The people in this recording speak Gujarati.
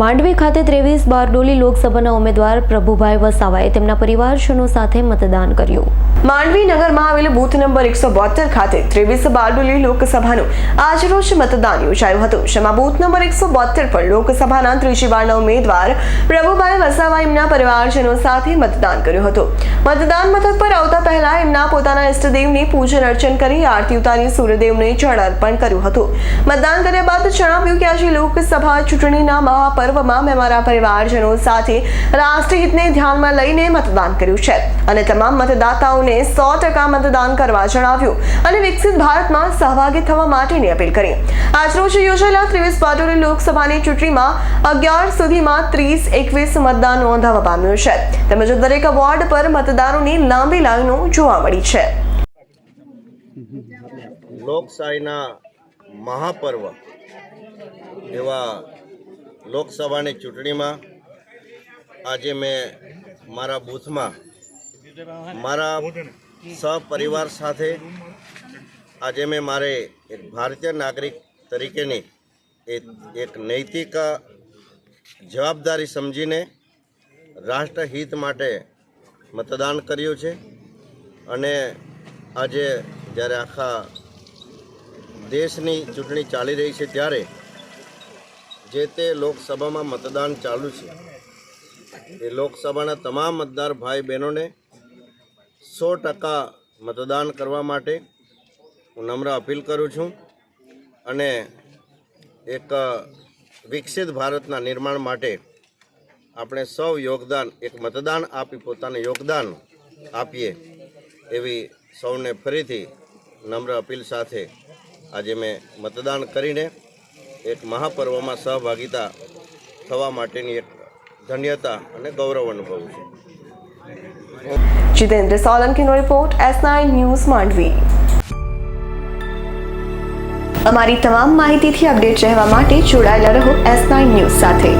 માંડવી ખાતે ત્રેવીસ બારડોલી લોકસભાના ઉમેદવાર પ્રભુભાઈ વસાવાએ તેમના પરિવારજનો સાથે મતદાન કર્યું. માંડવી નગરમાં આવેલ બૂથ નંબર એકસો બોતેર ખાતે ત્રેવીસ બારડોલી લોકસભાનું આજરોજ મતદાન યોજાયું હતું. જેમાં બૂથ નંબર એકસો બોતેર પર લોકસભાના ત્રીજી વારના ઉમેદવાર પ્રભુભાઈ વસાવા એમના પરિવારજનો સાથે મતદાન કર્યું હતું. મતદાન મથક પર આવતા પહેલા એમના પોતાના ઇષ્ટદેવની પૂજન અર્ચન કરી આરતી ઉતારી સૂર્યદેવને જળ અર્પણ કર્યું હતું. મતદાન કર્યા બાદ જણાવ્યું કે આજે લોકસભા ચૂંટણીના મહાપર્વમાં મેં મારા પરિવારજનો સાથે રાષ્ટ્રહિતને ધ્યાનમાં લઈને મતદાન કર્યું છે. અને તમામ મતદાતાઓને સો ટકા મતદાન કરવા જણાવ્યું અને વિકસિત ભારતમાં સહભાગી થવા માટેની અપીલ કરી. આજરોજ યોજાયેલા ત્રેવીસ બારડોલી લોકસભાની ચૂંટણીમાં અગિયાર સુધીમાં ત્રીસ એકવીસ મતદાન નોંધાવા પામ્યું છે. તેમજ દરેક વોર્ડ પર મતદારોની લાંબી લાઈનો જોવા મળી છે. લોકશાહીના મહાપર્વ એવા લોકસભાની ચૂંટણીમાં આજે મેં મારા બૂથમાં મારા સહપરિવાર સાથે આજે મેં મારે એક ભારતીય નાગરિક તરીકેની એક નૈતિક જવાબદારી સમજીને રાષ્ટ્રહિત માટે મતદાન કર્યું છે. અને આજે જ્યારે આખા દેશની ચૂંટણી ચાલી રહી છે ત્યારે જે તે લોકસભામાં મતદાન ચાલુ છે, એ લોકસભાના તમામ મતદાર ભાઈ બહેનોને સો ટકા મતદાન કરવા માટે હું નમ્ર અપીલ કરું છું અને એક વિકસિત ભારતના નિર્માણ માટે આપણે સૌ યોગદાન, એક મતદાન આપી પોતાનું યોગદાન આપીએ એવી સૌને ફરીથી નમ્ર અપીલ સાથે આજે મેં મતદાન કરીને એક મહાપર્વમાં સહભાગીતા થવા માટેની એક ધન્યતા અને ગૌરવ અનુભવું છે. Jitendra સોલંકીનો report S nine news Mandvi. અમારી તમામ માહિતીથી અપડેટ રહેવા માટે જોડાયેલા રહો એસ નાઇન ન્યૂઝ સાથે.